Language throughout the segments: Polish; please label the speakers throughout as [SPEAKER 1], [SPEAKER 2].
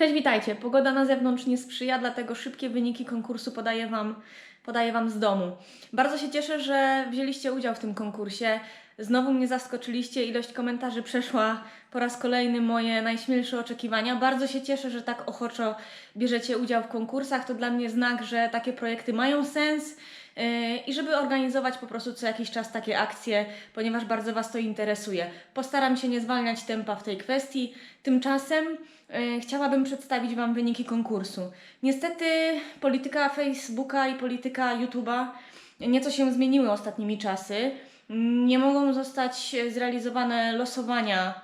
[SPEAKER 1] Cześć, witajcie. Pogoda na zewnątrz nie sprzyja, dlatego szybkie wyniki konkursu podaję Wam, podaję wam z domu. Bardzo się cieszę, że wzięliście udział w tym konkursie. Znowu mnie zaskoczyliście, ilość komentarzy przeszła po raz kolejny moje najśmielsze oczekiwania. Bardzo się cieszę, że tak ochoczo bierzecie udział w konkursach. To dla mnie znak, że takie projekty mają sens i żeby organizować po prostu co jakiś czas takie akcje, ponieważ bardzo Was to interesuje. Postaram się nie zwalniać tempa w tej kwestii. Tymczasem yy, chciałabym przedstawić Wam wyniki konkursu. Niestety polityka Facebooka i polityka YouTube'a nieco się zmieniły ostatnimi czasy. Nie mogą zostać zrealizowane losowania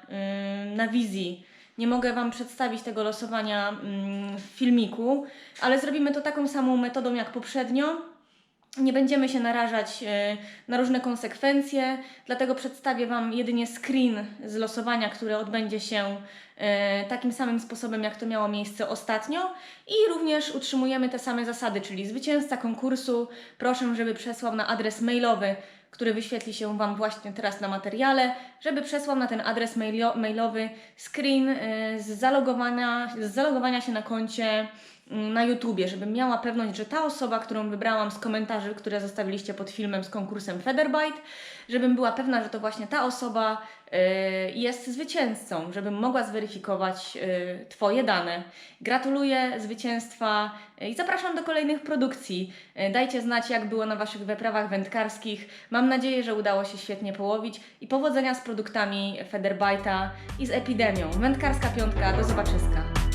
[SPEAKER 1] yy, na wizji. Nie mogę Wam przedstawić tego losowania mm, w filmiku, ale zrobimy to taką samą metodą jak poprzednio. Nie będziemy się narażać e, na różne konsekwencje, dlatego przedstawię Wam jedynie screen z losowania, które odbędzie się e, takim samym sposobem, jak to miało miejsce ostatnio. I również utrzymujemy te same zasady, czyli zwycięzca konkursu proszę, żeby przesłał na adres mailowy, który wyświetli się Wam właśnie teraz na materiale, żeby przesłał na ten adres mailo- mailowy screen e, z zalogowania, z zalogowania się na koncie mm, na YouTubie, żebym miała pewność, że ta osoba, którą wybrałam z komentarzy, które zostawiliście pod filmem z konkursem Featherbite, żebym była pewna, że to właśnie ta osoba y, jest zwycięzcą, żebym mogła zweryfikować y, Twoje dane. Gratuluję zwycięstwa y, i zapraszam do kolejnych produkcji. Dajcie znać, jak było na Waszych wyprawach wędkarskich. Mam nadzieję, że udało się świetnie połowić i powodzenia z produktami Featherbite'a i z epidemią. Wędkarska piątka, do zobaczyska.